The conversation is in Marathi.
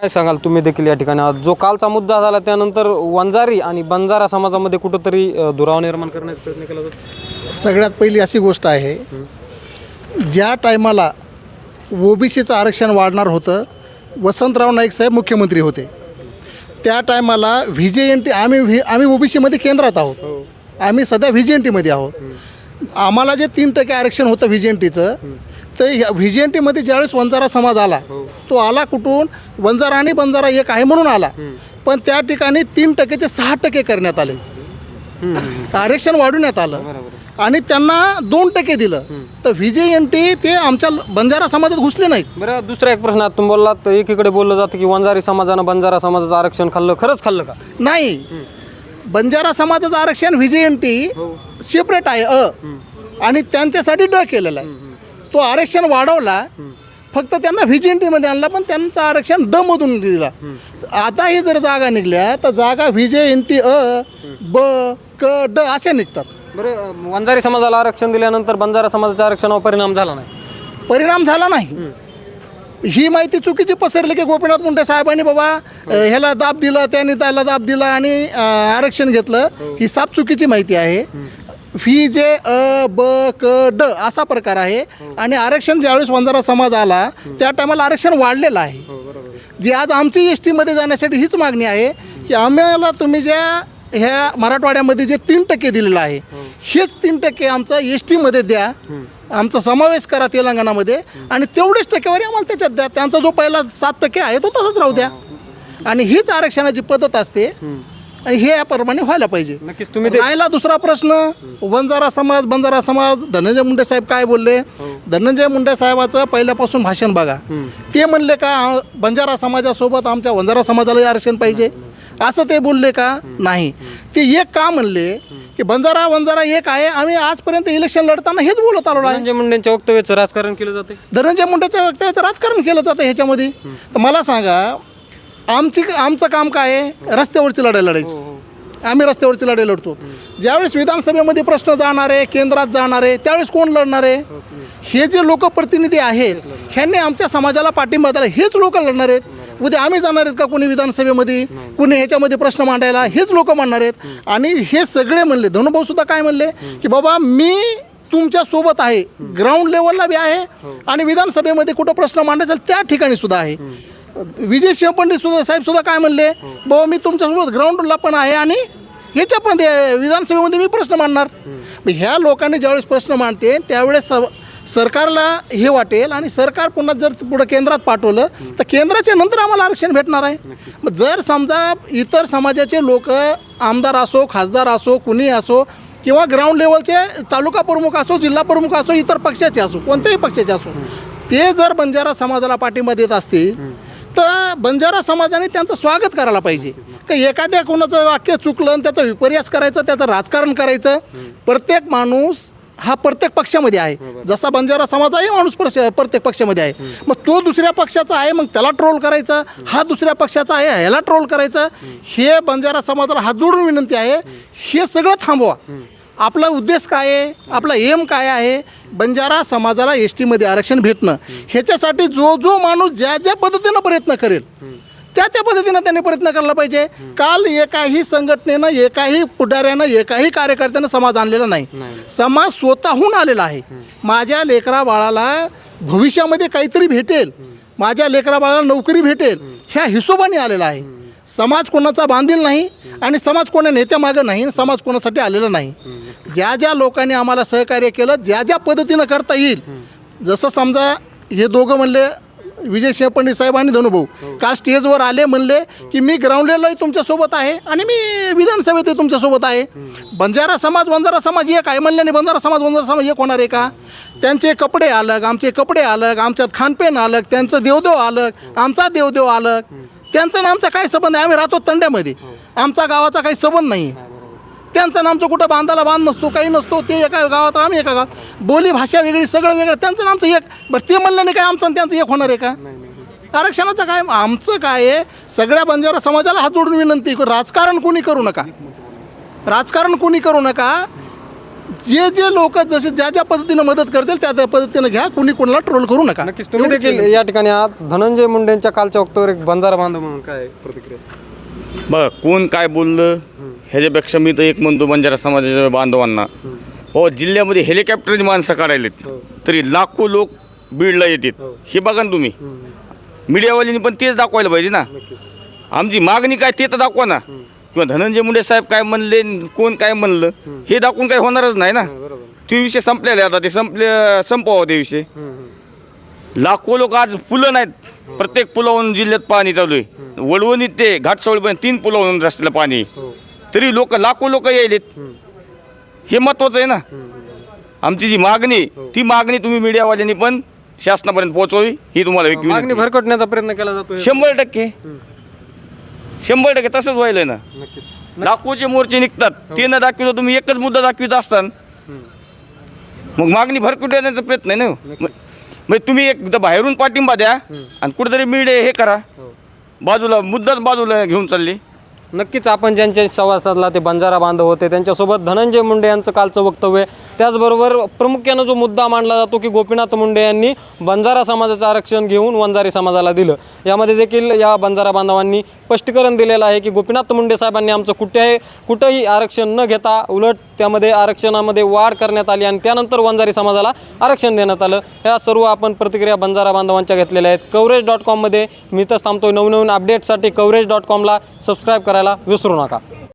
काय सांगाल तुम्ही देखील या ठिकाणी? जो कालचा मुद्दा झाला त्यानंतर वंजारी आणि बंजारा समाजामध्ये कुठंतरी दुरावा निर्माण करण्याचा प्रयत्न केला जातो? सगळ्यात पहिली अशी गोष्ट आहे ज्या टायमाला ओबीसीचं आरक्षण वाढणार होतं वसंतराव नाईक साहेब मुख्यमंत्री होते. त्या टायमाला व्ही जे एन टी आम्ही व्ही आम्ही ओबीसीमध्ये केंद्रात आहोत. आम्ही सध्या व्ही जे एन टीमध्ये आहोत. आम्हाला जे तीन टक्के आरक्षण होतं व्ही जे एन टीचं तर ह्या व्ही जे एन टीमध्ये ज्यावेळेस वंजारा समाज आला तो आला कुठून? वंजारा आणि बंजारा एक आहे म्हणून आला. पण त्या ठिकाणी तीन टक्केचे सहा टक्के करण्यात आले. आरक्षण वाढवण्यात आलं. आणि त्यांना दोन टक्के दिलं. तर व्ही जे एन टी ते आमच्या बंजारा समाजात घुसले नाहीत. बरं दुसरा एक प्रश्न तुम्ही बोललात तर एकीकडे बोललं जातं की वंजारी समाजानं बंजारा समाजाचं आरक्षण खाल्लं खरंच खाल्लं का? नाही. बंजारा समाजाचं आरक्षण V J N T separate आहे अ. आणि त्यांच्यासाठी ड केलेला आहे. तो आरक्षण वाढवला फक्त त्यांना व्ही जे एन टीमध्ये आणला पण त्यांचं आरक्षण ड मधून दिला. आता हे जर जागा निघल्या तर जागा व्ही जे एन टी अ ब क ड अशा निघतात. बरं अ, वंजारी समाजाला आरक्षण दिल्यानंतर बंजारा समाजाच्या आरक्षणावर परिणाम झाला नाही? परिणाम झाला नाही. ही माहिती चुकीची पसरली की गोपीनाथ मुंडे साहेबांनी बाबा ह्याला दाब दिला त्यांनी त्याला दाब दिला आणि आरक्षण घेतलं. ही साप चुकीची माहिती आहे. व्ही जे अ ब क ड असा प्रकार आहे. आणि आरक्षण ज्यावेळेस वंजारा समाज आला त्या टायमाला आरक्षण वाढलेलं आहे. जी आज आमची एस टीमध्ये जाण्यासाठी हीच मागणी आहे की आम्हाला तुम्ही ज्या ह्या मराठवाड्यामध्ये जे तीन टक्के दिलेलं आहे हेच तीन टक्के आमचं एस टीमध्ये द्या. आमचा समावेश करा तेलंगणामध्ये. आणि तेवढीच टक्केवारी आम्हाला त्याच्यात द्या. त्यांचा जो पहिला सात टक्के आहे तो तसाच राहू द्या. आणि हीच आरक्षणाची पद्धत असते. आणि हे याप्रमाणे व्हायला पाहिजे. नक्कीच तुम्ही ते राहिला दुसरा प्रश्न वंजारा समाज बंजारा समाज धनंजय मुंडे साहेब काय बोलले? धनंजय मुंडे साहेबाचं पहिल्यापासून भाषण बघा. ते म्हणले का आ- बंजारा समाजासोबत आमच्या वंजारा समाजालाही आरक्षण पाहिजे? असं ते बोलले का? नाही. ते एक का म्हणले की बंजारा वंजारा एक आहे आम्ही आजपर्यंत इलेक्शन लढताना हेच बोलत आलो आहे धनंजय मुंडेंच्या वक्तव्याचं राजकारण केलं जाते धनंजय मुंडेच्या वक्तव्याचं राजकारण केलं जातं ह्याच्यामध्ये. तर मला सांगा आमची आमचं काम काय आहे? रस्त्यावरची लढाई लढायची. आम्ही रस्त्यावरची लढाई लढतो. ज्यावेळेस विधानसभेमध्ये प्रश्न जाणार आहे केंद्रात जाणार आहे त्यावेळेस कोण लढणार आहे? हे जे लोकप्रतिनिधी आहेत ह्यांनी आमच्या समाजाला पाठिंबा दिला. हेच लोक लढणार आहेत. उद्या आम्ही जाणार आहेत का कोणी विधानसभेमध्ये? कुणी ह्याच्यामध्ये प्रश्न मांडायला? हेच लोक म्हणणार आहेत. आणि हे सगळे म्हणले धनुभाऊ सुद्धा काय म्हणले की बाबा मी तुमच्यासोबत आहे. ग्राउंड लेवलला बी आहे. आणि विधानसभेमध्ये कुठं प्रश्न मांडायचा त्या ठिकाणी सुद्धा आहे. विजय सिंह सुद्धा साहेब सुद्धा काय म्हणले? बाबा मी तुमच्यासोबत ग्राउंडला पण आहे आणि ह्याच्या पण विधानसभेमध्ये मी प्रश्न मांडणार. मग ह्या लोकांनी ज्यावेळेस प्रश्न मांडते त्यावेळेस स- सरकारला हे वाटेल आणि सरकार पुन्हा जर पुढं केंद्रात पाठवलं तर केंद्राच्या नंतर आम्हाला आरक्षण भेटणार आहे. मग जर समजा इतर समाजाचे लोक आमदार असो खासदार असो कुणी असो किंवा ग्राउंड लेवलचे तालुका प्रमुख असो जिल्हा प्रमुख असो इतर पक्षाचे असो कोणत्याही पक्षाचे असो ते जर बंजारा समाजाला पाठिंबा देत असतील तर बंजारा समाजाने त्यांचं स्वागत करायला पाहिजे. का एखाद्या कोणाचं वाक्य चुकलं आणि त्याचा विपर्यास करायचं त्याचं राजकारण करायचं प्रत्येक माणूस हा प्रत्येक पक्षामध्ये आहे. जसा बंजारा समाज आहे माणूस प्रश- प्रत्येक पक्षामध्ये आहे. मग तो दुसऱ्या पक्षाचा आहे मग त्याला ट्रोल करायचं. हा दुसऱ्या पक्षाचा आहे ह्याला ट्रोल करायचं. हे बंजारा समाजाला हात जोडून विनंती आहे हे सगळं थांबवा. आपला उद्देश काय आहे? आपला एम काय आहे? बंजारा समाजाला एस टीमध्ये आरक्षण भेटणं. ह्याच्यासाठी जो जो माणूस ज्या ज्या पद्धतीनं प्रयत्न करेल त्या त्या पद्धतीनं त्यांनी प्रयत्न करायला पाहिजे. काल एकाही संघटनेनं एकाही पुढाऱ्यानं एकाही कार्यकर्त्यानं समाज आणलेला नाही. समाज स्वतःहून आलेला आहे. माझ्या लेकरा बाळाला भविष्यामध्ये काहीतरी भेटेल. माझ्या लेकरा बाळाला नोकरी भेटेल. ह्या हिशोबाने आलेला आहे. समाज कोणाचा बांधील नाही आणि समाज कोणा नेत्यामागं नाही समाज कोणासाठी आलेला नाही. ज्या ज्या लोकांनी आम्हाला सहकार्य केलं ज्या ज्या पद्धतीनं करता येईल. जसं समजा हे दोघं म्हणले विजय सिंह पंडित साहेब आणि धनुभाऊ. काल स्टेजवर आले म्हणले की मी ग्राउंडलेलाही तुमच्यासोबत आहे आणि मी विधानसभेतही तुमच्यासोबत आहे. बंजारा समाज बंजारा समाज एक आहे म्हणल्याने बंजारा समाज बंजारा समाज एक होणार आहे का? त्यांचे कपडे अलग आमचे कपडे अलग आमच्यात खानपेन अलग त्यांचं देवदेव अलग आमचा देवदेव अलग. त्यांचं आमचा काय संबंध आहे? आम्ही राहतो तंड्यामध्ये. आमचा गावाचा काही संबंध नाही. त्यांचं आमचं कुठं बांधाला बांध नसतो काही नसतो ते एका गावात आम्ही एका गावात. बोली भाषा वेगळी सगळं वेगळं. त्यांचं आमचं एक. बरं ते म्हणल्याने काय आमचं आणि त्यांचं एक होणार आहे का? आरक्षणाचं काय? आमचं काय आहे सगळ्या बंजारा समाजाला हात जोडून विनंती राजकारण कोणी करू नका. राजकारण कोणी करू नका. जे जे लोक जसे ज्या ज्या पद्धतीनं मदत करतील त्या त्या पद्धतीनं घ्या. कुणी कोणाला ट्रोल करू नका. नक्कीच तुम्ही देखील या ठिकाणी आहात. धनंजय मुंडेंच्या कालच्या वक्तव्यावर एक बंजारा बांधव म्हणून काय प्रतिक्रिया बघा कोण काय बोललं ह्याच्यापेक्षा मी तर एक म्हणतो बंजारा समाजाच्या बांधवांना. हो जिल्ह्यामध्ये हेलिकॉप्टरची माणसं काढायलेत तरी लाखो लोक बीडला येतात हे. बघा ना तुम्ही. मीडियावाल्यांनी पण तेच दाखवायला पाहिजे ना. आमची मागणी काय ते तर दाखवा ना. किंवा धनंजय मुंडे साहेब काय म्हणले कोण काय म्हणलं हे दाखवून काही होणारच नाही ना. ते विषय संपलेला आता ते संपले संपवा ते विषय. लाखो लोक आज पुलं नाहीत. प्रत्येक पुलावरून जिल्ह्यात पाणी चालू आहे. वडवणीत ते घाटसोळीपर्यंत तीन पुलावरून रस्त्याला पाणी आहे. तरी लोक लाखो लोक यायलेत. हे. महत्वाचं आहे ना. आमची जी मागणी ती मागणी तुम्ही मीडियावाल्यांनी पण शासनापर्यंत पोहोचवावी ही तुम्हाला मागणी. भरकटण्याचा प्रयत्न केला जातो हे. शंभर टक्के. शंभर टक्के तसंच व्हायलंय ना. लाखोचे मोर्चे निघतात. ते न दाखवतो तुम्ही एकच मुद्दा दाखवित असताना. मग मागणी भरकुट देण्याचा प्रयत्न आहे ना हो. मग तुम्ही एकदा बाहेरून पाठिंबा द्या आणि कुठेतरी मीडिया हे करा. बाजूला मुद्दाच बाजूला घेऊन चालली. नक्कीच आपण ज्यांच्या संवाद साधला ते बंजारा बांधव होते त्यांच्यासोबत धनंजय मुंडे यांचं कालचं वक्तव्य त्याचबरोबर प्रामुख्यानं जो मुद्दा मांडला जातो की गोपीनाथ मुंडे यांनी बंजारा समाजाचं आरक्षण घेऊन वंजारी समाजाला दिलं. यामध्ये देखील या बंजारा बांधवांनी स्पष्टीकरण दिलेलं आहे की गोपीनाथ मुंडे साहेबांनी आमचं कुठेही कुठंही आरक्षण न घेता उलट त्यामध्ये आरक्षणामध्ये वाढ करण्यात आली आणि त्यानंतर वंजारी समाजाला आरक्षण देण्यात आलं. ह्या सर्व आपण प्रतिक्रिया बंजारा बांधवांच्या घेतलेल्या आहेत. कवरेज डॉट कॉममध्ये मी तर थांबतो नवनवीन अपडेटसाठी कवरेज डॉट कॉमला सबस्क्राईब करायला विसरू नका.